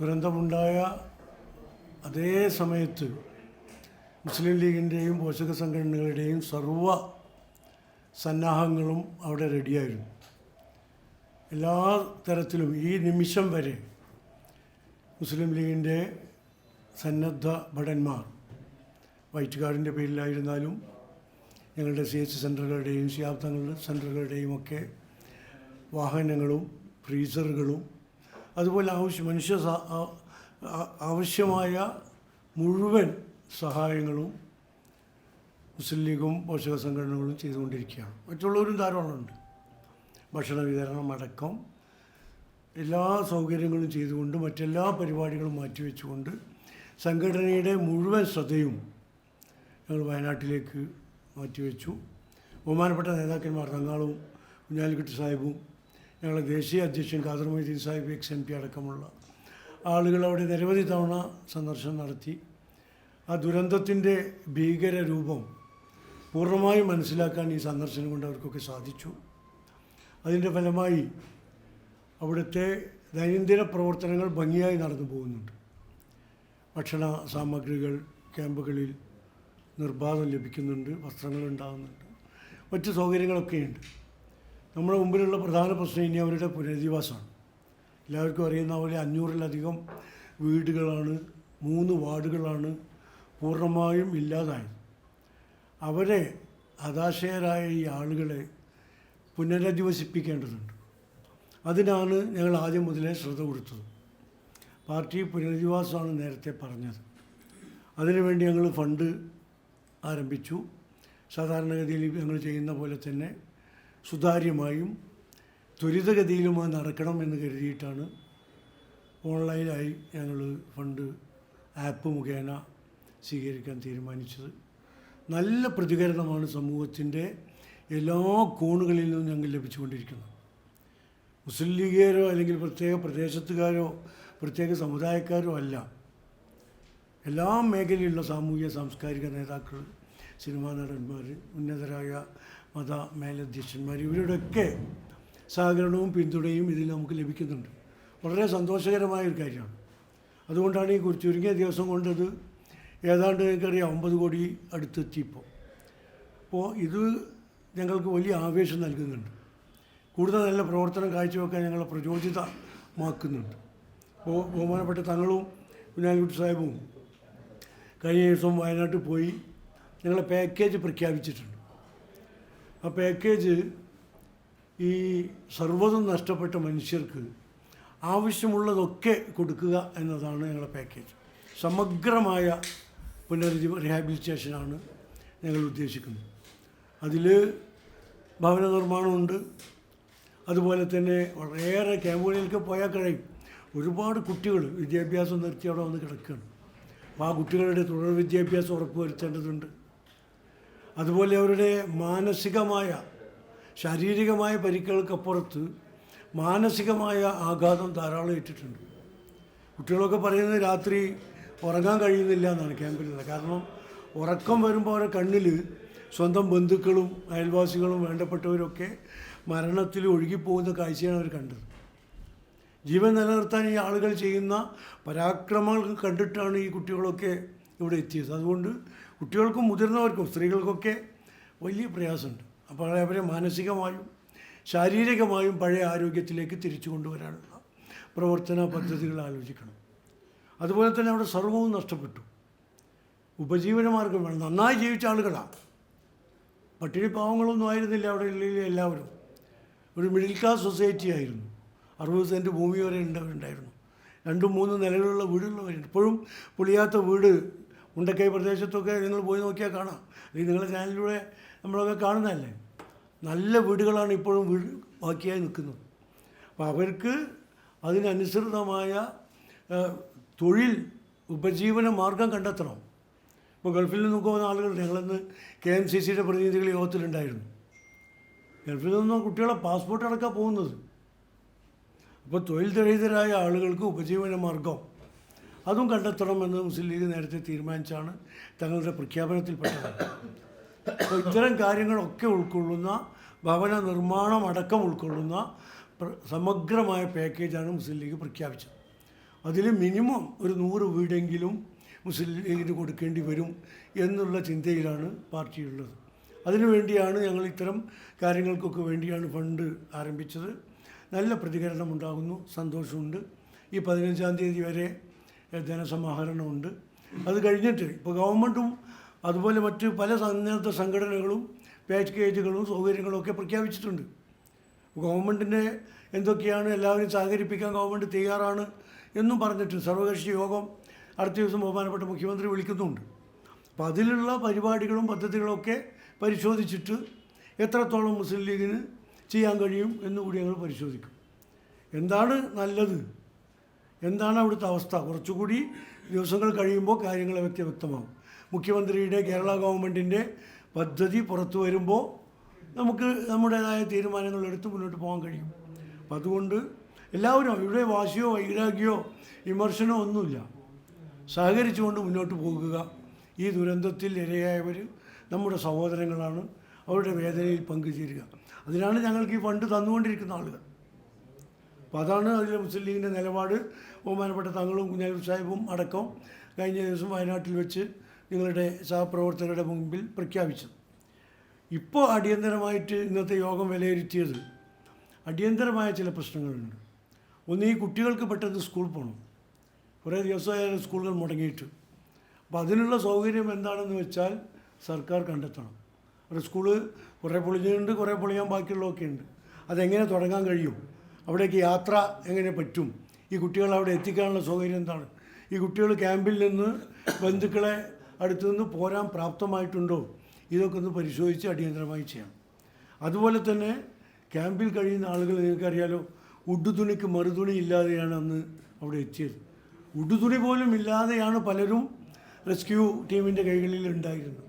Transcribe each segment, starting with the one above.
ദുരന്തമുണ്ടായ അതേ സമയത്ത് മുസ്ലിം ലീഗിന്റെയും പോഷക സംഘടനകളുടെയും സർവ സന്നാഹങ്ങളും അവിടെ റെഡിയായിരുന്നു. എല്ലാ തരത്തിലും ഈ നിമിഷം വരെ മുസ്ലിം ലീഗിന്റെ സന്നദ്ധ ഭടന്മാർ വൈറ്റ് കാർഡിന്റെ പേരിലായിരുന്നാലും ഞങ്ങളുടെ സി എച്ച് സെന്ററുകളുടെയും സിയാബ്ദങ്ങളുടെ സെന്ററുകളുടെയും ഒക്കെ വാഹനങ്ങളും ഫ്രീസറുകളും അതുപോലെ ആവശ്യം മനുഷ്യ ആവശ്യമായ മുഴുവൻ സഹായങ്ങളും മുസ്ലിം ലീഗും പോഷക സംഘടനകളും ചെയ്തുകൊണ്ടിരിക്കുകയാണ്. മറ്റുള്ളവരും ധാരാളമുണ്ട്. ഭക്ഷണ വിതരണം അടക്കം എല്ലാ സൗകര്യങ്ങളും ചെയ്തുകൊണ്ട് മറ്റെല്ലാ പരിപാടികളും മാറ്റിവെച്ചുകൊണ്ട് സംഘടനയുടെ മുഴുവൻ ശ്രദ്ധയും ഞങ്ങൾ വയനാട്ടിലേക്ക് മാറ്റിവെച്ചു. ബഹുമാനപ്പെട്ട നേതാക്കന്മാർ തങ്ങാളും കുഞ്ഞാലിക്കുട്ടി സാഹിബും ഞങ്ങളുടെ ദേശീയ അധ്യക്ഷൻ Khader Moideen Sahib ex M P അടക്കമുള്ള ആളുകൾ അവിടെ നിരവധി തവണ സന്ദർശനം നടത്തി. ആ ദുരന്തത്തിന്റെ ഭീകര രൂപം പൂർണമായും മനസ്സിലാക്കാൻ ഈ സന്ദർശനം കൊണ്ട് അവർക്കൊക്കെ സാധിച്ചു. അതിന്റെ ഫലമായി അവിടുത്തെ ദൈനംദിന പ്രവർത്തനങ്ങൾ ഭംഗിയായി നടന്നു പോകുന്നുണ്ട്. ഭക്ഷണ സാമഗ്രികൾ ക്യാമ്പുകളിൽ നിർബാധം ലഭിക്കുന്നുണ്ട് വസ്ത്രങ്ങൾ ഉണ്ടാകുന്നുണ്ട് മറ്റ് സൗകര്യങ്ങളൊക്കെയുണ്ട്. നമ്മുടെ മുമ്പിലുള്ള പ്രധാന പ്രശ്നം ഇനി അവരുടെ പുനരധിവാസമാണ്. എല്ലാവർക്കും അറിയുന്ന പോലെ അഞ്ഞൂറിലധികം വീടുകളാണ് മൂന്ന് വാർഡുകളാണ് പൂർണമായും ഇല്ലാതായത്. അവരെ ഹതാശയരായ ഈ ആളുകളെ പുനരധിവസിപ്പിക്കേണ്ടതുണ്ട്. അതിനാണ് ഞങ്ങൾ ആദ്യം മുതലേ ശ്രദ്ധ കൊടുത്തത്. പാർട്ടി പുനരധിവാസമാണ് നേരത്തെ പറഞ്ഞത്. അതിനുവേണ്ടി ഞങ്ങൾ ഫണ്ട് ആരംഭിച്ചു. സാധാരണഗതിയിൽ ഞങ്ങൾ ചെയ്യുന്ന പോലെ തന്നെ സുതാര്യമായും ത്വരിതഗതിയിലും അത് നടക്കണം എന്ന് കരുതിയിട്ടാണ് ഓൺലൈനായി ഞങ്ങൾ ഫണ്ട് ആപ്പ് മുഖേന സ്വീകരിക്കാൻ തീരുമാനിച്ചത്. നല്ല പ്രതികരണമാണ് സമൂഹത്തിന്റെ എല്ലാ കോണുകളിൽ നിന്നും ഞങ്ങൾ ലഭിച്ചുകൊണ്ടിരിക്കുന്നത്. മുസ്ലിം ലീഗുകാരോ അല്ലെങ്കിൽ പ്രത്യേക പ്രദേശത്തുകാരോ പ്രത്യേക സമുദായക്കാരോ അല്ല. എല്ലാ മേഖലയിലുള്ള സാമൂഹിക സാംസ്കാരിക നേതാക്കൾ സിനിമാ നടന്മാർ ഉന്നതരായ മത മേലധ്യക്ഷന്മാർ ഇവരുടെയൊക്കെ സഹകരണവും പിന്തുണയും ഇതിൽ നമുക്ക് ലഭിക്കുന്നുണ്ട്. വളരെ സന്തോഷകരമായ ഒരു കാര്യമാണ്. അതുകൊണ്ടാണ് ഈ കുറിച്ച് ചുരുങ്ങിയ ദിവസം കൊണ്ടത് ഏതാണ്ട് നിങ്ങൾക്കറിയാം ഒമ്പത് കോടി അടുത്തെത്തി ഇപ്പോൾ അപ്പോൾ ഇത് ഞങ്ങൾക്ക് വലിയ ആവേശം നൽകുന്നുണ്ട്. കൂടുതൽ നല്ല പ്രവർത്തനം കാഴ്ചവെക്കാൻ ഞങ്ങളെ പ്രചോദിതമാക്കുന്നുണ്ട്. അപ്പോൾ ബഹുമാനപ്പെട്ട തങ്ങളും കുഞ്ഞാലിക്കുട്ടി സാഹിബും കഴിഞ്ഞ ദിവസം വയനാട്ടിൽ പോയി ഞങ്ങളെ പാക്കേജ് പ്രഖ്യാപിച്ചിട്ടുണ്ട്. ആ പാക്കേജ് ഈ സർവതും നഷ്ടപ്പെട്ട മനുഷ്യർക്ക് ആവശ്യമുള്ളതൊക്കെ കൊടുക്കുക എന്നതാണ് ഞങ്ങളുടെ പാക്കേജ് സമഗ്രമായ പുനരുജ്ജീവ റിഹാബിലിറ്റേഷനാണ് ഞങ്ങൾ ഉദ്ദേശിക്കുന്നത്. അതിൽ ഭവന നിർമ്മാണമുണ്ട്. അതുപോലെ തന്നെ വളരെയേറെ ക്യാമ്പുകളിലേക്ക് പോയാൽ കഴിയും. ഒരുപാട് കുട്ടികൾ വിദ്യാഭ്യാസം നിർത്തി അവിടെ വന്ന് കിടക്കുകയാണ്. അപ്പോൾ ആ കുട്ടികളുടെ തുടർ വിദ്യാഭ്യാസം ഉറപ്പുവരുത്തേണ്ടതുണ്ട്. അതുപോലെ അവരുടെ മാനസികമായ ശാരീരികമായ പരിക്കുകൾക്കപ്പുറത്ത് മാനസികമായ ആഘാതം ധാരാളം ഇട്ടിട്ടുണ്ട് കുട്ടികളൊക്കെ പറയുന്നത് രാത്രി ഉറങ്ങാൻ കഴിയുന്നില്ല എന്നാണ് ക്യാമ്പിലുള്ളത് കാരണം ഉറക്കം വരുമ്പോൾ അവരുടെ കണ്ണിൽ സ്വന്തം ബന്ധുക്കളും അയൽവാസികളും വേണ്ടപ്പെട്ടവരൊക്കെ മരണത്തിൽ ഒഴുകിപ്പോകുന്ന കാഴ്ചയാണ് അവർ കണ്ടത്. ജീവൻ നിലനിർത്താൻ ഈ ആളുകൾ ചെയ്യുന്ന പരാക്രമങ്ങൾ കണ്ടിട്ടാണ് ഈ കുട്ടികളൊക്കെ ഇവിടെ എത്തിയത്. അതുകൊണ്ട് കുട്ടികൾക്കും മുതിർന്നവർക്കും സ്ത്രീകൾക്കൊക്കെ വലിയ പ്രയാസമുണ്ട്. അപ്പോൾ അവരെ മാനസികമായും ശാരീരികമായും പഴയ ആരോഗ്യത്തിലേക്ക് തിരിച്ചു കൊണ്ടുവരാനുള്ള പ്രവർത്തന പദ്ധതികൾ ആലോചിക്കണം. അതുപോലെ തന്നെ അവിടെ സർവവും നഷ്ടപ്പെട്ടു. ഉപജീവനമാർഗം വേണം. നന്നായി ജീവിച്ച ആളുകളാണ് പട്ടിണി പാവങ്ങളൊന്നും ആയിരുന്നില്ല അവിടെ ഉള്ളിൽ എല്ലാവരും. ഒരു മിഡിൽ ക്ലാസ് സൊസൈറ്റി ആയിരുന്നു. അറുപത് സെന്റ് ഭൂമി വരെ ഉണ്ടായിരുന്നു. രണ്ടും മൂന്നും നിലകളുള്ള വീടുള്ളവരുണ്ട് ഇപ്പോഴും പൊളിയാത്ത വീട് മുണ്ടക്കൈ പ്രദേശത്തൊക്കെ നിങ്ങൾ പോയി നോക്കിയാൽ കാണാം. അല്ലെങ്കിൽ നിങ്ങളുടെ ചാനലിലൂടെ നമ്മളൊക്കെ കാണുന്നതല്ലേ? നല്ല വീടുകളാണ് ഇപ്പോഴും വീട് ബാക്കിയായി നിൽക്കുന്നത്. അപ്പോൾ അവർക്ക് അതിനനുസൃതമായ തൊഴിൽ ഉപജീവന മാർഗം കണ്ടെത്തണം. ഇപ്പോൾ ഗൾഫിൽ നിന്ന് പോകുന്ന ആളുകൾ ഞങ്ങളിന്ന് കെ എം സി സിയുടെ പ്രതിനിധികൾ യോഗത്തിലുണ്ടായിരുന്നു. ഗൾഫിൽ നിന്ന് കുട്ടികളെ പാസ്പോർട്ട് അടക്കം പോകുന്നത്. അപ്പോൾ തൊഴിൽ രഹിതരായ ആളുകൾക്ക് ഉപജീവന മാർഗം അതും കണ്ടെത്തണമെന്ന് മുസ്ലിം ലീഗ് നേരത്തെ തീരുമാനിച്ചാണ് തങ്ങളുടെ പ്രഖ്യാപനത്തിൽപ്പെട്ടത്. അപ്പോൾ ഇത്തരം കാര്യങ്ങളൊക്കെ ഉൾക്കൊള്ളുന്ന ഭവന നിർമ്മാണം അടക്കം ഉൾക്കൊള്ളുന്ന സമഗ്രമായ പാക്കേജാണ് മുസ്ലിം ലീഗ് പ്രഖ്യാപിച്ചത്. അതിൽ മിനിമം ഒരു നൂറ് വീടെങ്കിലും മുസ്ലിം ലീഗിന് കൊടുക്കേണ്ടി വരും എന്നുള്ള ചിന്തയിലാണ് പാർട്ടിയുള്ളത്. അതിനുവേണ്ടിയാണ് ഞങ്ങൾ ഇത്തരം കാര്യങ്ങൾക്കൊക്കെ വേണ്ടിയാണ് ഫണ്ട് ആരംഭിച്ചത്. നല്ല പ്രതികരണം ഉണ്ടാകുന്നു സന്തോഷമുണ്ട്. ഈ പതിനഞ്ചാം തീയതി വരെ ധനസമാഹരണമുണ്ട്. അത് കഴിഞ്ഞിട്ട് ഇപ്പോൾ ഗവൺമെന്റും അതുപോലെ മറ്റ് പല സന്നദ്ധ സംഘടനകളും പാക്കേജുകളും സൗകര്യങ്ങളും ഒക്കെ പ്രഖ്യാപിച്ചിട്ടുണ്ട്. ഗവൺമെന്റിന്റെ എന്തൊക്കെയാണ് എല്ലാവരും സഹകരിപ്പിക്കാൻ ഗവൺമെന്റ് തയ്യാറാണ് എന്നും പറഞ്ഞിട്ട് സർവകക്ഷി യോഗം അടുത്ത ദിവസം ബഹുമാനപ്പെട്ട മുഖ്യമന്ത്രി വിളിക്കുന്നുണ്ട്. അപ്പോൾ അതിലുള്ള പരിപാടികളും പദ്ധതികളൊക്കെ പരിശോധിച്ചിട്ട് എത്രത്തോളം മുസ്ലിം ലീഗിന് ചെയ്യാൻ കഴിയും എന്നുകൂടി ഞങ്ങൾ പരിശോധിക്കും. എന്താണ് നല്ലത്? എന്താണ് അവിടുത്തെ അവസ്ഥ? കുറച്ചുകൂടി ദിവസങ്ങൾ കഴിയുമ്പോൾ കാര്യങ്ങൾ വ്യക്തി വ്യക്തമാകും മുഖ്യമന്ത്രിയുടെ കേരള ഗവൺമെന്റിന്റെ പദ്ധതി പുറത്തു വരുമ്പോൾ നമുക്ക് നമ്മുടേതായ തീരുമാനങ്ങൾ എടുത്ത് മുന്നോട്ട് പോകാൻ കഴിയും. അപ്പം അതുകൊണ്ട് എല്ലാവരും ഇവിടെ വാശിയോ വൈരാഗ്യമോ വിമർശനമോ ഒന്നുമില്ല. സഹകരിച്ചുകൊണ്ട് മുന്നോട്ട് പോകുക. ഈ ദുരന്തത്തിൽ ഇരയായവർ നമ്മുടെ സഹോദരങ്ങളാണ്. അവരുടെ വേദനയിൽ പങ്കുചേരുക. അതിനാണ് ഞങ്ങൾക്ക് ഈ ഫണ്ട് തന്നുകൊണ്ടിരിക്കുന്ന ആളുകൾ. അപ്പോൾ അതാണ് അതിലെ മുസ്ലിം ലീഗിന്റെ നിലപാട്. ബഹുമാനപ്പെട്ട തങ്ങളും കുഞ്ഞാലൂർ സാഹിബും അടക്കം കഴിഞ്ഞ ദിവസം വയനാട്ടിൽ വെച്ച് നിങ്ങളുടെ സഹപ്രവർത്തകരുടെ മുമ്പിൽ പ്രഖ്യാപിച്ചത്. ഇപ്പോൾ അടിയന്തരമായിട്ട് ഇന്നത്തെ യോഗം വിലയിരുത്തിയത് അടിയന്തരമായ ചില പ്രശ്നങ്ങളുണ്ട്. ഒന്ന് ഈ കുട്ടികൾക്ക് പെട്ടെന്ന് സ്കൂൾ പോകണം. കുറേ ദിവസമായാലും സ്കൂളുകൾ മുടങ്ങിയിട്ട്. അപ്പോൾ അതിനുള്ള സൗകര്യം എന്താണെന്ന് വെച്ചാൽ സർക്കാർ കണ്ടെത്തണം. ഒരു സ്കൂൾ കുറേ പൊളിഞ്ഞിട്ടുണ്ട് കുറേ പൊളിയാൻ ബാക്കിയുള്ളതൊക്കെ ഉണ്ട്. അതെങ്ങനെ തുടങ്ങാൻ കഴിയും? അവിടേക്ക് യാത്ര എങ്ങനെ പറ്റും? ഈ കുട്ടികളെ അവിടെ എത്തിക്കാനുള്ള സൗകര്യം എന്താണ്? ഈ കുട്ടികൾ ക്യാമ്പിൽ നിന്ന് ബന്ധുക്കളെ അടുത്തു നിന്ന് പോരാൻ പ്രാപ്തമായിട്ടുണ്ടോ? ഇതൊക്കെ ഒന്ന് പരിശോധിച്ച് അടിയന്തരമായി ചെയ്യാം അതുപോലെ തന്നെ ക്യാമ്പിൽ കഴിയുന്ന ആളുകൾ നിങ്ങൾക്കറിയാലോ ഉടുതുണിക്ക് മറുതുണി ഇല്ലാതെയാണ് അന്ന് അവിടെ എത്തിയത്. ഉടുതുണി പോലും ഇല്ലാതെയാണ് പലരും റെസ്ക്യൂ ടീമിന്റെ കൈകളിൽ ഉണ്ടായിരുന്നത്.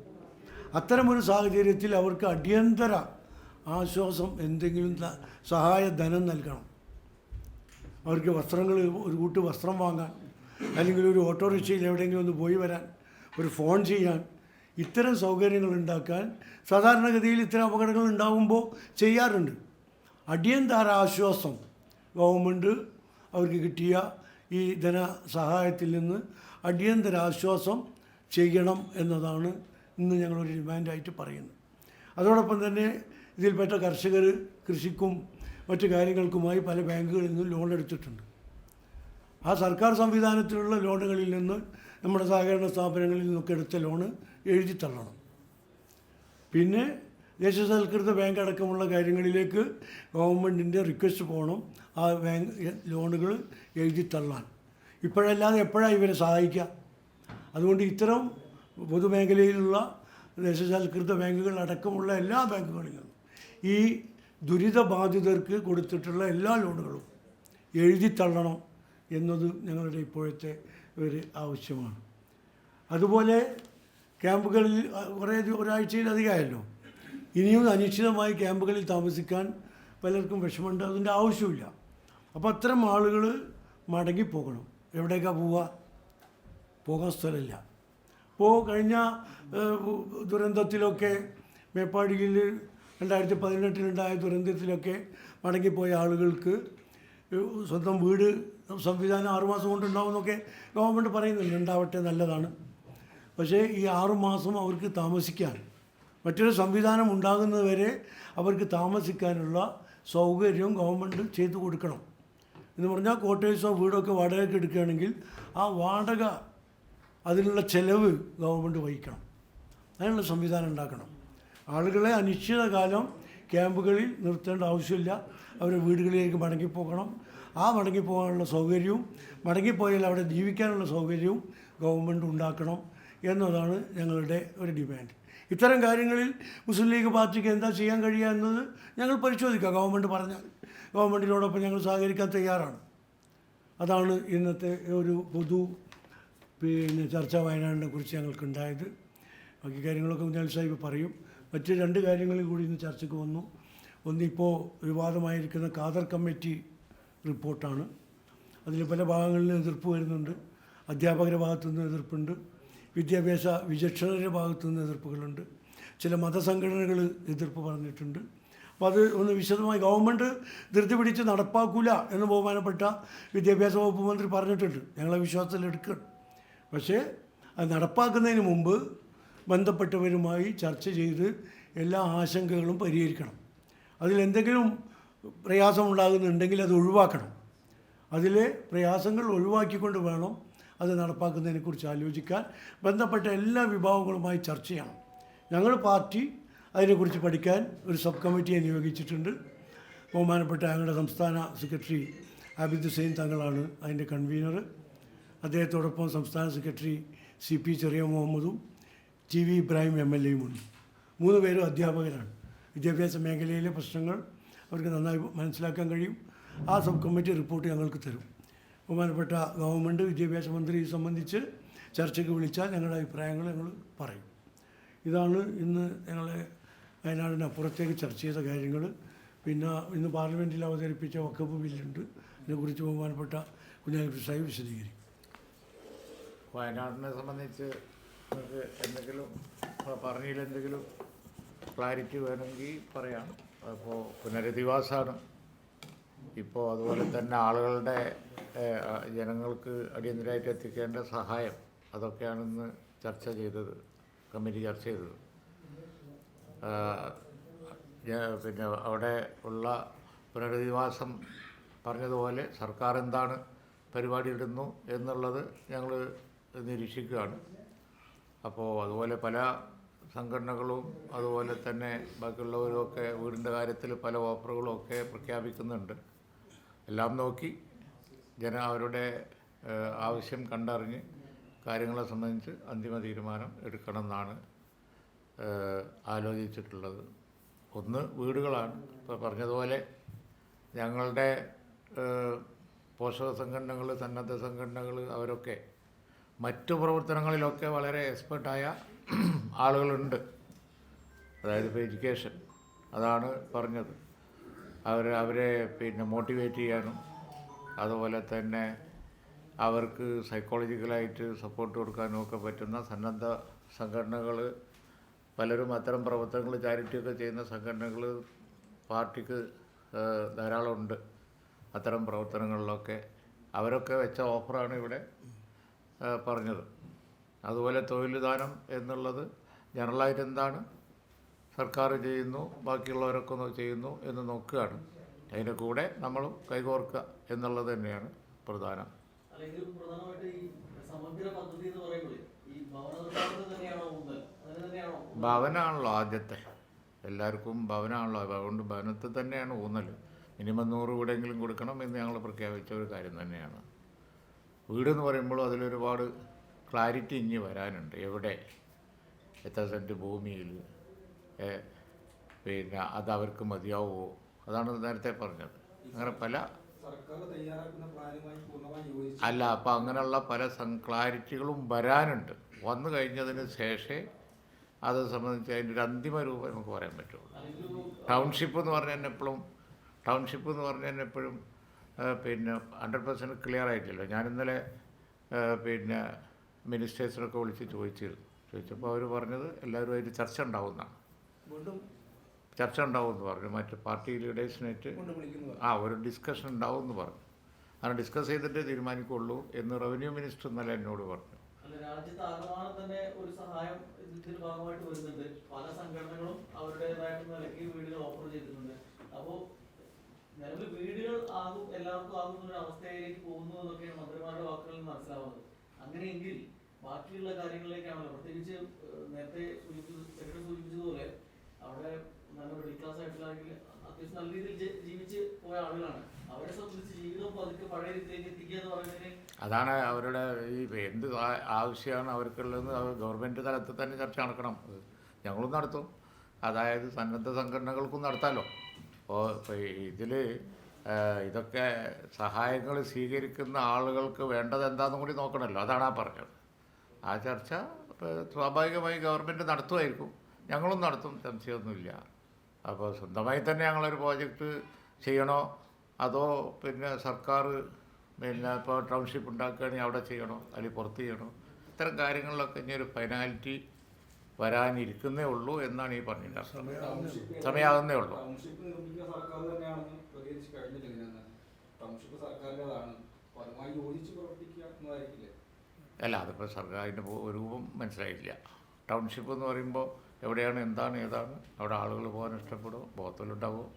അത്തരമൊരു സാഹചര്യത്തിൽ അവർക്ക് അടിയന്തര ആശ്വാസം എന്തെങ്കിലും സഹായ ധനം നൽകണം. അവർക്ക് വസ്ത്രങ്ങൾ ഒരു കൂട്ട് വസ്ത്രം വാങ്ങാൻ അല്ലെങ്കിൽ ഒരു ഓട്ടോറിക്ഷയിൽ എവിടെയെങ്കിലും ഒന്ന് പോയി വരാൻ ഒരു ഫോൺ ചെയ്യാൻ ഇത്തരം സൗകര്യങ്ങൾ ഉണ്ടാക്കാൻ സാധാരണഗതിയിൽ ഇത്തരം അപകടങ്ങൾ ഉണ്ടാകുമ്പോൾ ചെയ്യാറുണ്ട്. അടിയന്തര ആശ്വാസം ഗവൺമെന്റ് അവർക്ക് കിട്ടിയ ഈ ധനസഹായത്തിൽ നിന്ന് അടിയന്തര ആശ്വാസം ചെയ്യണം എന്നതാണ് ഇന്ന് ഞങ്ങളൊരു ഡിമാൻഡായിട്ട് പറയുന്നത്. അതോടൊപ്പം തന്നെ ഇതിൽപ്പെട്ട കർഷകർ കൃഷിക്കും മറ്റു കാര്യങ്ങൾക്കുമായി പല ബാങ്കുകളിൽ നിന്നും ലോൺ എടുത്തിട്ടുണ്ട്. ആ സർക്കാർ സംവിധാനത്തിലുള്ള ലോണുകളിൽ നിന്ന് നമ്മുടെ സഹകരണ സ്ഥാപനങ്ങളിൽ നിന്നൊക്കെ എടുത്ത ലോണ് എഴുതി തള്ളണം. പിന്നെ ദേശസൽകൃത ബാങ്ക് അടക്കമുള്ള കാര്യങ്ങളിലേക്ക് ഗവൺമെന്റിന്റെ റിക്വസ്റ്റ് പോകണം ആ ബാങ്ക് ലോണുകൾ എഴുതി തള്ളാൻ. ഇപ്പോഴല്ലാതെ എപ്പോഴാണ് ഇവരെ സഹായിക്കുക? അതുകൊണ്ട് ഇത്തരം പൊതുമേഖലയിലുള്ള ദേശസൽകൃത ബാങ്കുകൾ അടക്കമുള്ള എല്ലാ ബാങ്കുകളിലും ഈ ദുരിതബാധിതർക്ക് കൊടുത്തിട്ടുള്ള എല്ലാ ലോണുകളും എഴുതി തള്ളണം എന്നത് ഞങ്ങളുടെ ഇപ്പോഴത്തെ ഒരു ആവശ്യമാണ്. അതുപോലെ ക്യാമ്പുകളിൽ കുറേ ഒരാഴ്ചയിലധികമായല്ലോ ഇനിയും അനിശ്ചിതമായി ക്യാമ്പുകളിൽ താമസിക്കാൻ പലർക്കും വിഷമമുണ്ട് അതിന്റെ ആവശ്യമില്ല അപ്പോൾ അത്തരം ആളുകൾ മടങ്ങിപ്പോകണം. എവിടേക്കാണ് പോവുക? പോകാൻ സ്ഥലമില്ല. ഇപ്പോൾ കഴിഞ്ഞ ദുരന്തത്തിലൊക്കെ മേപ്പാടിയിൽ രണ്ടായിരത്തി പതിനെട്ടിലുണ്ടായ ദുരന്തത്തിലൊക്കെ മടങ്ങിപ്പോയ ആളുകൾക്ക് സ്വന്തം വീട് സംവിധാനം ആറുമാസം കൊണ്ടുണ്ടാവും എന്നൊക്കെ ഗവൺമെന്റ് പറയുന്നുണ്ട്. ഉണ്ടാവട്ടെ നല്ലതാണ്. പക്ഷേ ഈ ആറുമാസം അവർക്ക് താമസിക്കാൻ മറ്റൊരു സംവിധാനം ഉണ്ടാകുന്നതുവരെ അവർക്ക് താമസിക്കാനുള്ള സൗകര്യം ഗവൺമെന്റ് ചെയ്തു കൊടുക്കണം. എന്ന് പറഞ്ഞാൽ ക്വാർട്ടേഴ്സോ വീടൊക്കെ വാടകയ്ക്ക് എടുക്കുകയാണെങ്കിൽ ആ വാടക അതിനുള്ള ചെലവ് ഗവൺമെന്റ് വഹിക്കണം. അതിനുള്ള സംവിധാനം ഉണ്ടാക്കണം. ആളുകളെ അനിശ്ചിതകാലം ക്യാമ്പുകളിൽ നിർത്തേണ്ട ആവശ്യമില്ല. അവരെ വീടുകളിലേക്ക് മടങ്ങിപ്പോകണം ആ മടങ്ങിപ്പോകാനുള്ള സൗകര്യവും മടങ്ങിപ്പോയാൽ അവിടെ ജീവിക്കാനുള്ള സൗകര്യവും ഗവൺമെന്റ് ഉണ്ടാക്കണം എന്നതാണ് ഞങ്ങളുടെ ഒരു ഡിമാൻഡ്. ഇത്തരം കാര്യങ്ങളിൽ മുസ്ലിം ലീഗ് പാർട്ടിക്ക് എന്താ ചെയ്യാൻ കഴിയുക എന്നത് ഞങ്ങൾ പരിശോധിക്കാം. ഗവൺമെന്റ് പറഞ്ഞാൽ ഗവൺമെന്റിനോടൊപ്പം ഞങ്ങൾ സഹകരിക്കാൻ തയ്യാറാണ്. അതാണ് ഇന്നത്തെ ഒരു പൊതു പിന്നെ ചർച്ച വയനാടിനെ കുറിച്ച് ഞങ്ങൾക്കുണ്ടായത്. ബാക്കി കാര്യങ്ങളൊക്കെ കുഞ്ഞാൽ സാഹിബ് പറയും. മറ്റ് രണ്ട് കാര്യങ്ങളിൽ കൂടി ഇന്ന് ചർച്ചയ്ക്ക് വന്നു. ഒന്നിപ്പോൾ വിവാദമായിരിക്കുന്ന ഖാദർ കമ്മിറ്റി റിപ്പോർട്ടാണ്. അതിൽ പല ഭാഗങ്ങളിലും എതിർപ്പ് വരുന്നുണ്ട്. അധ്യാപകരുടെ ഭാഗത്തു നിന്ന് എതിർപ്പുണ്ട്. വിദ്യാഭ്യാസ വിചക്ഷണരുടെ ഭാഗത്തു നിന്ന് എതിർപ്പുകളുണ്ട്. ചില മതസംഘടനകൾ എതിർപ്പ് പറഞ്ഞിട്ടുണ്ട്. അപ്പോൾ അത് ഒന്ന് വിശദമായി ഗവൺമെന്റ് ധൃതി പിടിച്ച് നടപ്പാക്കൂല എന്ന് ബഹുമാനപ്പെട്ട വിദ്യാഭ്യാസ വകുപ്പ് മന്ത്രി പറഞ്ഞിട്ടുണ്ട്. ഞങ്ങളെ വിശ്വാസത്തിൽ എടുക്കണം. പക്ഷേ അത് നടപ്പാക്കുന്നതിന് മുമ്പ് ബന്ധപ്പെട്ടവരുമായി ചർച്ച ചെയ്ത് എല്ലാ ആശങ്കകളും പരിഹരിക്കണം. അതിലെന്തെങ്കിലും പ്രയാസമുണ്ടാകുന്നുണ്ടെങ്കിൽ അത് ഒഴിവാക്കണം. അതിലെ പ്രയാസങ്ങൾ ഒഴിവാക്കിക്കൊണ്ട് വേണം അത് നടപ്പാക്കുന്നതിനെക്കുറിച്ച് ആലോചിക്കാൻ ബന്ധപ്പെട്ട എല്ലാ വിഭാഗങ്ങളുമായി ചർച്ച ചെയ്യണം. ഞങ്ങൾ പാർട്ടി അതിനെക്കുറിച്ച് പഠിക്കാൻ ഒരു സബ് കമ്മിറ്റിയെ നിയോഗിച്ചിട്ടുണ്ട്. ബഹുമാനപ്പെട്ട ഞങ്ങളുടെ സംസ്ഥാന സെക്രട്ടറി അബിദ് ഹുസൈൻ തങ്ങളാണ് അതിന്റെ കൺവീനർ അദ്ദേഹത്തോടൊപ്പം സംസ്ഥാന സെക്രട്ടറി സി പി ചെറിയ മുഹമ്മദും T V Ibrahim M L എയുമുണ്ട് മൂന്ന് പേരും അധ്യാപകരാണ്. വിദ്യാഭ്യാസ മേഖലയിലെ പ്രശ്നങ്ങൾ അവർക്ക് നന്നായി മനസ്സിലാക്കാൻ കഴിയും. ആ സബ് കമ്മിറ്റി റിപ്പോർട്ട് ഞങ്ങൾക്ക് തരും. ബഹുമാനപ്പെട്ട ഗവൺമെന്റ് വിദ്യാഭ്യാസ മന്ത്രി സംബന്ധിച്ച് ചർച്ചയ്ക്ക് വിളിച്ചാൽ ഞങ്ങളുടെ അഭിപ്രായങ്ങൾ ഞങ്ങൾ പറയും. ഇതാണ് ഇന്ന് ഞങ്ങളെ വയനാടിനപ്പുറത്തേക്ക് ചർച്ച ചെയ്ത കാര്യങ്ങൾ. പിന്നെ ഇന്ന് പാർലമെന്റിൽ അവതരിപ്പിച്ച വക്കപ്പ് ബില്ലുണ്ട്. അതിനെക്കുറിച്ച് ബഹുമാനപ്പെട്ട കുഞ്ഞാലി സാഹിബ് വിശദീകരിക്കും. വയനാടിനെ സംബന്ധിച്ച് നിങ്ങൾക്ക് എന്തെങ്കിലും പറഞ്ഞതിൽ എന്തെങ്കിലും ക്ലാരിറ്റി വേണമെങ്കിൽ പറയാം. അപ്പോൾ പുനരധിവാസമാണ്. ഇപ്പോൾ അതുപോലെ തന്നെ ആളുകളുടെ ജനങ്ങൾക്ക് അടിയന്തരമായിട്ട് എത്തിക്കേണ്ട സഹായം അതൊക്കെയാണെന്ന് ചർച്ച ചെയ്തത് കമ്മിറ്റി ചർച്ച ചെയ്തത്. പിന്നെ അവിടെ ഉള്ള പുനരധിവാസം പറഞ്ഞതുപോലെ സർക്കാർ എന്താണ് പരിപാടി ഇടുന്നു എന്നുള്ളത് ഞങ്ങൾ നിരീക്ഷിക്കുകയാണ്. അപ്പോൾ അതുപോലെ പല സംഘടനകളും അതുപോലെ തന്നെ ബാക്കിയുള്ളവരുമൊക്കെ വീടിന്റെ കാര്യത്തിൽ പല ഓഫറുകളും ഒക്കെ പ്രഖ്യാപിക്കുന്നുണ്ട്. എല്ലാം നോക്കി ജന അവരുടെ ആവശ്യം കണ്ടറിഞ്ഞ് കാര്യങ്ങളെ സംബന്ധിച്ച് അന്തിമ തീരുമാനം എടുക്കണമെന്നാണ് ആലോചിച്ചിട്ടുള്ളത്. ഒന്ന് വീടുകളാണ്. ഇപ്പോൾ പറഞ്ഞതുപോലെ ഞങ്ങളുടെ പോഷക സംഘടനകൾ സന്നദ്ധ സംഘടനകൾ അവരൊക്കെ മറ്റു പ്രവർത്തനങ്ങളിലൊക്കെ വളരെ എക്സ്പെർട്ടായ ആളുകളുണ്ട്. അതായത് ഇപ്പോൾ എഡ്യൂക്കേഷൻ അതാണ് പറഞ്ഞത്. അവർ അവരെ പിന്നെ മോട്ടിവേറ്റ് ചെയ്യാനും അതുപോലെ തന്നെ അവർക്ക് സൈക്കോളജിക്കലായിട്ട് സപ്പോർട്ട് കൊടുക്കാനും ഒക്കെ പറ്റുന്ന സന്നദ്ധ സംഘടനകൾ പലരും അത്തരം പ്രവർത്തനങ്ങൾ ചാരിറ്റിയൊക്കെ ചെയ്യുന്ന സംഘടനകൾ പാർട്ടിക്ക് ധാരാളമുണ്ട്. അത്തരം പ്രവർത്തനങ്ങളിലൊക്കെ. അവരൊക്കെ വെച്ച ഓഫറാണ് ഇവിടെ. പറഞ്ഞത്. അതുപോലെ തൊഴിൽ ദാനം എന്നുള്ളത് ജനറലായിട്ട് എന്താണ്? സർക്കാർ ചെയ്യുന്നു ബാക്കിയുള്ളവരൊക്കെ ഒന്ന് ചെയ്യുന്നു എന്ന് നോക്കുകയാണ്. അതിന്റെ കൂടെ നമ്മളും കൈകോർക്കുക എന്നുള്ളത് തന്നെയാണ് പ്രധാനം. ഭവനാണല്ലോ ആദ്യത്തെ. എല്ലാവർക്കും ഭവനാണല്ലോ. അതുകൊണ്ട് ഭവനത്തിൽ തന്നെയാണ് ഊന്നൽ മിനിമം നൂറ് വീടെങ്കിലും കൊടുക്കണം എന്ന് ഞങ്ങൾ പ്രഖ്യാപിച്ച ഒരു കാര്യം തന്നെയാണ്. വീടെന്ന് പറയുമ്പോൾ അതിലൊരുപാട് ക്ലാരിറ്റി ഇനി വരാനുണ്ട്. എവിടെ? എത്ര സെന്റ് ഭൂമിയിൽ? പിന്നെ അത് അവർക്ക് മതിയാവുമോ? അതാണ് നേരത്തെ പറഞ്ഞത്. അങ്ങനെ പല അല്ല അപ്പം അങ്ങനെയുള്ള പല ക്ലാരിറ്റികളും വരാനുണ്ട്. വന്നു കഴിഞ്ഞതിന് ശേഷമേ അത് സംബന്ധിച്ച് അതിന്റെ ഒരു അന്തിമ രൂപം നമുക്ക് പറയാൻ പറ്റുള്ളൂ. ടൗൺഷിപ്പ് എന്ന് പറഞ്ഞാൽ എപ്പോഴും ടൗൺഷിപ്പ് എന്ന് പറഞ്ഞാൽ എപ്പോഴും പിന്നെ ഹൺഡ്രഡ് പെർസെന്റ് ക്ലിയർ ആയിട്ടില്ല. ഞാൻ ഇന്നലെ പിന്നെ മിനിസ്റ്റേഴ്സിനൊക്കെ വിളിച്ച് ചോദിച്ചിരുന്നു ചോദിച്ചപ്പോൾ അവർ പറഞ്ഞത് എല്ലാവരുമായിട്ട് ചർച്ച ഉണ്ടാവുമെന്നാണ് വീണ്ടും ചർച്ച ഉണ്ടാവുമെന്ന് പറഞ്ഞു. മറ്റ് പാർട്ടി ലീഡേഴ്സിനായിട്ട് ആ ഒരു ഡിസ്കഷൻ ഉണ്ടാവുമെന്ന് പറഞ്ഞു. അങ്ങനെ ഡിസ്കസ് ചെയ്തിട്ട് തീരുമാനിക്കുള്ളൂ എന്ന് റവന്യൂ മിനിസ്റ്റർ ഇന്നലെ എന്നോട് പറഞ്ഞു. അല്ല രാജ്യത്ത് ആകമാനം തന്നെ ഒരു സഹായം ഇതിന്റെ ഭാഗമായിട്ട് വരുന്നുണ്ട്. പല സംഘടനകളും അവരുടേതായിട്ടുള്ള നിലയ്ക്ക് വീടുകൾ ഓഫർ ചെയ്തിട്ടുണ്ട്. അപ്പോൾ നിലവിൽ വീടുകൾ ആകും എല്ലാവർക്കും ആകുന്ന ഒരു അവസ്ഥയിലേക്ക് പോകുന്നു എന്നൊക്കെയാണ് മന്ത്രിമാരുടെ വാക്കുകളിൽ നിന്ന് മനസ്സിലാവുന്നത്. അങ്ങനെയെങ്കിൽ ബാക്കിയുള്ള കാര്യങ്ങളിലേക്കാണല്ലോ. പ്രത്യേകിച്ച് നേരത്തെ സെക്രട്ടറി സൂചിപ്പിച്ചതുപോലെ അവിടെ നല്ല മിഡിൽ ക്ലാസ് ആയിട്ടുള്ള അത്യാവശ്യം നല്ല രീതിയിൽ ജീവിച്ച് പോയ ആളുകളാണ്. അവരെ സംബന്ധിച്ച് ജീവിതം പതുക്കെ പഴയ രീതിയിലേക്ക് എത്തിക്കുക എന്ന് പറയുന്നതിന് അതാണ് അവരുടെ ഈ എന്ത് ആവശ്യമാണ് അവർക്കുള്ളതെന്ന് അവർ ഗവൺമെന്റ് തലത്തിൽ തന്നെ ചർച്ച നടക്കണം. ഞങ്ങളും നടത്തും. അതായത് സന്നദ്ധ സംഘടനകൾക്കും നടത്താമല്ലോ അപ്പോൾ ഇതിൽ ഇതൊക്കെ സഹായങ്ങൾ സ്വീകരിക്കുന്ന ആളുകൾക്ക് വേണ്ടത് എന്താണെന്നും കൂടി നോക്കണമല്ലോ അതാണ് ആ പറഞ്ഞത്. ആ ചർച്ച സ്വാഭാവികമായി ഗവൺമെന്റ് നടത്തുമായിരിക്കും. ഞങ്ങളും നടത്തും സംശയമൊന്നുമില്ല. അപ്പോൾ സ്വന്തമായി തന്നെ ഞങ്ങളൊരു പ്രോജക്റ്റ് ചെയ്യണോ? അതോ പിന്നെ സർക്കാർ പിന്നെ ഇപ്പോൾ ടൗൺഷിപ്പ് ഉണ്ടാക്കുകയാണെങ്കിൽ അവിടെ ചെയ്യണോ? അല്ലെങ്കിൽ പുറത്ത് ചെയ്യണോ? ഇത്തരം കാര്യങ്ങളിലൊക്കെ ഇനി ഒരു ഫൈനാലിറ്റി വരാനിരിക്കുന്നേ ഉള്ളൂ എന്നാണ് ഈ പറഞ്ഞത് സമയാകുന്നേ ഉള്ളൂ. അല്ല അതിപ്പോൾ സർക്കാരിന്റെ രൂപം മനസ്സിലായില്ല ടൗൺഷിപ്പ് എന്ന് പറയുമ്പോൾ എവിടെയാണ് എന്താണ് ഏതാണ്? അവിടെ ആളുകൾ പോകാൻ ഇഷ്ടപ്പെടുമോ? ബോധത്തിലുണ്ടാവുമോ?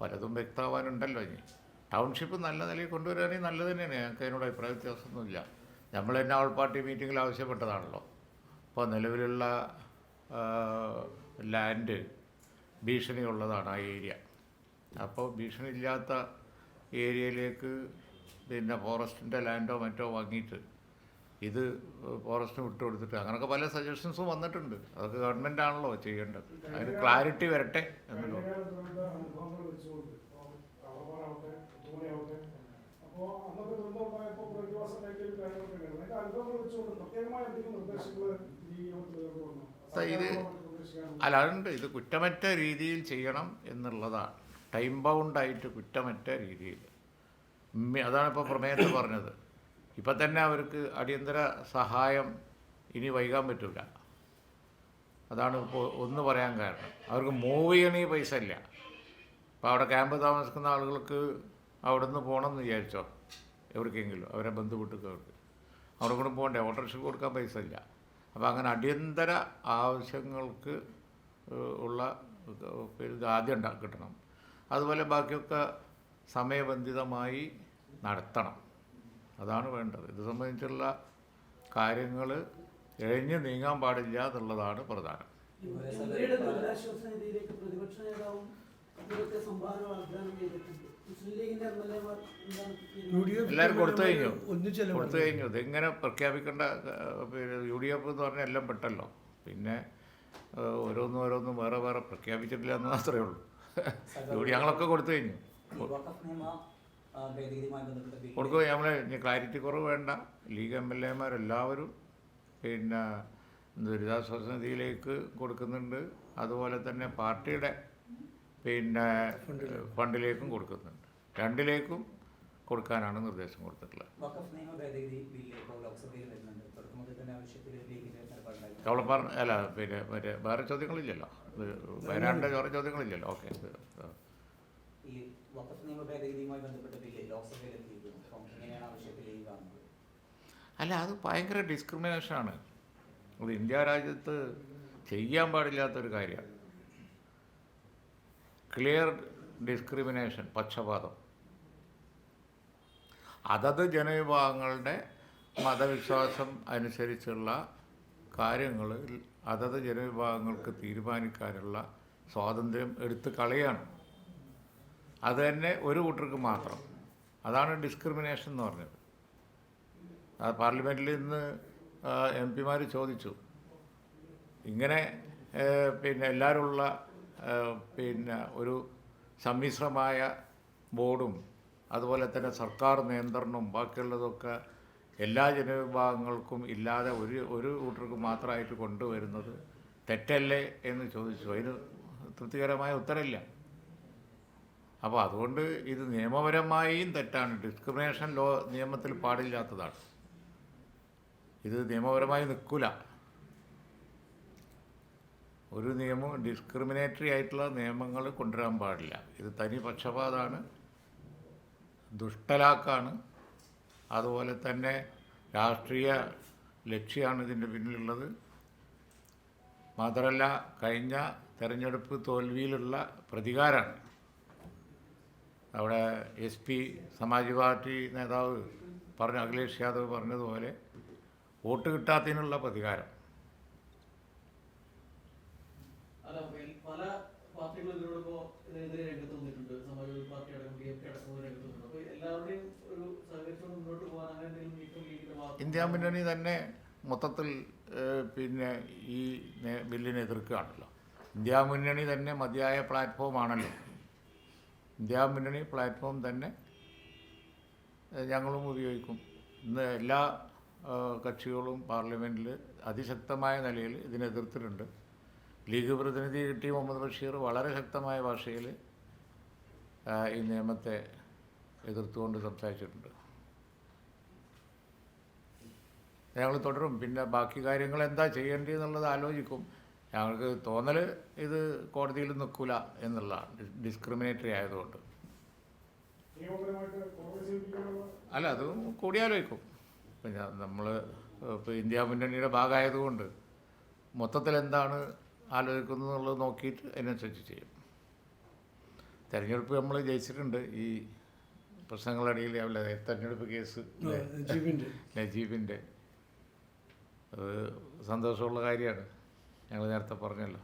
പലതും വ്യക്തമാവാനുണ്ടല്ലോ ഇനി. ടൗൺഷിപ്പ് നല്ല നിലയിൽ കൊണ്ടുവരികയാണെങ്കിൽ നല്ലത് തന്നെയാണ്. ഞങ്ങൾക്ക് അതിനോട് അഭിപ്രായ വ്യത്യാസമൊന്നുമില്ല. നമ്മൾ തന്നെ ആൾ പാർട്ടി മീറ്റിങ്ങിൽ ആവശ്യപ്പെട്ടതാണല്ലോ. അപ്പോൾ നിലവിലുള്ള ലാൻഡ് ഭീഷണിയുള്ളതാണ് ആ ഏരിയ. അപ്പോൾ ഭീഷണി ഇല്ലാത്ത ഏരിയയിലേക്ക് പിന്നെ ഫോറസ്റ്റിന്റെ ലാൻഡോ മറ്റോ വാങ്ങിയിട്ട് ഇത് ഫോറസ്റ്റിന് വിട്ടു കൊടുത്തിട്ട് അങ്ങനെയൊക്കെ പല സജഷൻസും വന്നിട്ടുണ്ട്. അതൊക്കെ ഗവൺമെന്റ് ആണല്ലോ ചെയ്യേണ്ടത്. അതിന് ക്ലാരിറ്റി വരട്ടെ എന്നല്ലോ അല്ല അതുണ്ട് ഇത് കുറ്റമറ്റ രീതിയിൽ ചെയ്യണം എന്നുള്ളതാണ്. ടൈം ബൗണ്ടായിട്ട് കുറ്റമറ്റ രീതിയിൽ. അതാണ് ഇപ്പോൾ പ്രമേയത്തിൽ പറഞ്ഞത്. ഇപ്പം തന്നെ അവർക്ക് അടിയന്തര സഹായം ഇനി വൈകാൻ പറ്റില്ല അതാണ് ഇപ്പോൾ ഒന്ന് പറയാൻ കാരണം. അവർക്ക് മൂവ് ചെയ്യണ പൈസ ഇല്ല. അപ്പോൾ അവിടെ ക്യാമ്പ് താമസിക്കുന്ന ആളുകൾക്ക് അവിടെ നിന്ന് പോകണം എന്ന് വിചാരിച്ചോ എവിടേക്കെങ്കിലും അവരെ അവർക്ക്. അവിടെ കൂടെ പോകണ്ടേ ഓട്ടോറിക്ഷ കൊടുക്കാൻ പൈസ ഇല്ല. അപ്പോൾ അങ്ങനെ അടിയന്തര ആവശ്യങ്ങൾക്ക് ഉള്ള ഇത് ആദ്യം ഉണ്ടാ കിട്ടണം. അതുപോലെ ബാക്കിയൊക്കെ സമയബന്ധിതമായി നടത്തണം. അതാണ് വേണ്ടത്. ഇത് സംബന്ധിച്ചുള്ള കാര്യങ്ങൾ ഇഴഞ്ഞു നീങ്ങാൻ പാടില്ല എന്നുള്ളതാണ് പ്രധാനം. എല്ലാവരും കൊടുത്തു കഴിഞ്ഞു. കൊടുത്തു കഴിഞ്ഞു. ഇതിങ്ങനെ പ്രഖ്യാപിക്കേണ്ട യു ഡി എഫ് എന്ന് പറഞ്ഞാൽ എല്ലാം പെട്ടല്ലോ. പിന്നെ ഓരോന്നും ഓരോന്നും വേറെ വേറെ പ്രഖ്യാപിച്ചിട്ടില്ല എന്ന് മാത്രമേ ഉള്ളൂ. ജോലി ഞങ്ങളൊക്കെ കൊടുത്തു കഴിഞ്ഞു. കൊടുക്കുക നമ്മളെ ഇനി ക്ലാരിറ്റി കുറവ് വേണ്ട. ലീഗ് എം എൽ എമാരെല്ലാവരും പിന്നെ ദുരിതാശ്വാസ നിധിയിലേക്ക് കൊടുക്കുന്നുണ്ട്. അതുപോലെ തന്നെ പാർട്ടിയുടെ പിന്നെ ഫണ്ടിലേക്കും കൊടുക്കുന്നുണ്ട്. രണ്ടിലേക്കും കൊടുക്കാനാണ് നിർദ്ദേശം കൊടുത്തിട്ടുള്ളത്. കവളപ്പാർ അല്ല പിന്നെ മറ്റേ വേറെ ചോദ്യങ്ങളില്ലല്ലോ. വയനാടിന്റെ വേറെ ചോദ്യങ്ങളില്ലല്ലോ. ഓക്കെ. ഈ വഖഫ് നിയമ ഭേദഗതിയുമായി ബന്ധപ്പെട്ട ബില്ല് ലോക്സഭയിൽ എത്തിയിരിക്കുന്നു അപ്പം എങ്ങനെയാണ് വിഷയത്തിൽ ഈ കാണുന്നത്. അല്ല അത് ഭയങ്കര ഡിസ്ക്രിമിനേഷനാണ്. അത് ഇന്ത്യ രാജ്യത്ത് ചെയ്യാൻ പാടില്ലാത്തൊരു കാര്യമാണ് ക്ലിയർ ഡിസ്ക്രിമിനേഷൻ പക്ഷപാതം. അതത് ജനവിഭാഗങ്ങളുടെ മതവിശ്വാസം അനുസരിച്ചുള്ള കാര്യങ്ങൾ അതത് ജനവിഭാഗങ്ങൾക്ക് തീരുമാനിക്കാനുള്ള സ്വാതന്ത്ര്യം എടുത്ത് കളയാണ്. അത് തന്നെ ഒരു കൂട്ടർക്ക് മാത്രം. അതാണ് ഡിസ്ക്രിമിനേഷൻ എന്ന് പറഞ്ഞത്. പാർലമെന്റിൽ ഇന്ന് എം പിമാർ ചോദിച്ചു. ഇങ്ങനെ പിന്നെ എല്ലാവരുമുള്ള പിന്നെ ഒരു സമ്മിശ്രമായ ബോർഡും അതുപോലെ തന്നെ സർക്കാർ നിയന്ത്രണവും ബാക്കിയുള്ളതൊക്കെ എല്ലാ ജനവിഭാഗങ്ങൾക്കും ഇല്ലാതെ ഒരു ഒരു കൂട്ടർക്ക് മാത്രമായിട്ട് കൊണ്ടുവരുന്നത് തെറ്റല്ലേ എന്ന് ചോദിച്ചു. അതിന് തൃപ്തികരമായ ഉത്തരമില്ല. അപ്പോൾ അതുകൊണ്ട് ഇത് നിയമപരമായും തെറ്റാണ്. ഡിസ്ക്രിമിനേഷൻ ലോ നിയമത്തിൽ പാടില്ലാത്തതാണ്. ഇത് നിയമപരമായി നിൽക്കില്ല ഒരു നിയമവും ഡിസ്ക്രിമിനേറ്ററി ആയിട്ടുള്ള നിയമങ്ങൾ കൊണ്ടുവരാൻ പാടില്ല. ഇത് തനി പക്ഷപാതമാണ് ദുഷ്ടലാക്കാണ് അതുപോലെ തന്നെ രാഷ്ട്രീയ ലക്ഷ്യമാണ് ഇതിന്റെ പിന്നിലുള്ളത്. മാത്രമല്ല കഴിഞ്ഞ തെരഞ്ഞെടുപ്പ് തോൽവിയിലുള്ള പ്രതികാരമാണ് അവിടെ എസ് പി സമാജ് പാർട്ടി നേതാവ് പറഞ്ഞ അഖിലേഷ് യാദവ് പറഞ്ഞതുപോലെ വോട്ട് കിട്ടാത്തതിനുള്ള പ്രതികാരം. പല പാർട്ടികളും രംഗത്ത് വന്നിട്ടുണ്ട് സമാജ്വാദി പാർട്ടി അടക്കം ഡി എം കെ അടക്കം രംഗത്ത് വന്നിട്ടുണ്ട് അപ്പൊ എല്ലാവരുടെയും ഒരു സഹകരിച്ചുകൊണ്ട് മുന്നോട്ട് പോകാൻ അങ്ങനെ എന്തെങ്കിലും നീക്കം ലീഗിന്റെ ഭാഗത്ത് ഇന്ത്യ മുന്നണി തന്നെ മൊത്തത്തിൽ പിന്നെ ഈ ബില്ലിനെ എതിർക്കുകയാണല്ലോ. ഇന്ത്യ മുന്നണി തന്നെ മതിയായ പ്ലാറ്റ്ഫോമാണല്ലോ ഇന്ത്യ മുന്നണി പ്ലാറ്റ്ഫോം തന്നെ ഞങ്ങളും ഉപയോഗിക്കും. ഇന്ന് എല്ലാ കക്ഷികളും പാർലമെന്റിൽ അതിശക്തമായ നിലയിൽ ഇതിനെ എതിർത്തിട്ടുണ്ട്. ലീഗ് പ്രതിനിധി കിട്ടി മുഹമ്മദ് ബഷീർ വളരെ ശക്തമായ ഭാഷയിൽ ഈ നിയമത്തെ എതിർത്തുകൊണ്ട് സംസാരിച്ചിട്ടുണ്ട്. ഞങ്ങൾ തുടരും. പിന്നെ ബാക്കി കാര്യങ്ങൾ എന്താ ചെയ്യേണ്ടതെന്നുള്ളത് ആലോചിക്കും. ഞങ്ങൾക്ക് തോന്നൽ ഇത് കോടതിയിൽ നിൽക്കില്ല എന്നുള്ള ഡിസ്ക്രിമിനേറ്ററി ആയതുകൊണ്ട്. അല്ല അത് കൂടിയാലോചിക്കും പിന്നെ നമ്മൾ ഇപ്പോൾ ഇന്ത്യ മുന്നണിയുടെ ഭാഗമായതുകൊണ്ട് മൊത്തത്തിൽ എന്താണ് ആലോചിക്കുന്നത് എന്നുള്ളത് നോക്കിയിട്ട് അതിനനുസരിച്ച് ചെയ്യും. തെരഞ്ഞെടുപ്പ് നമ്മൾ ജയിച്ചിട്ടുണ്ട്. ഈ പ്രശ്നങ്ങളിടയിൽ അല്ല തെരഞ്ഞെടുപ്പ് കേസ് നജീബിന്റെ. അത് സന്തോഷമുള്ള കാര്യമാണ്. ഞങ്ങൾ നേരത്തെ പറഞ്ഞല്ലോ.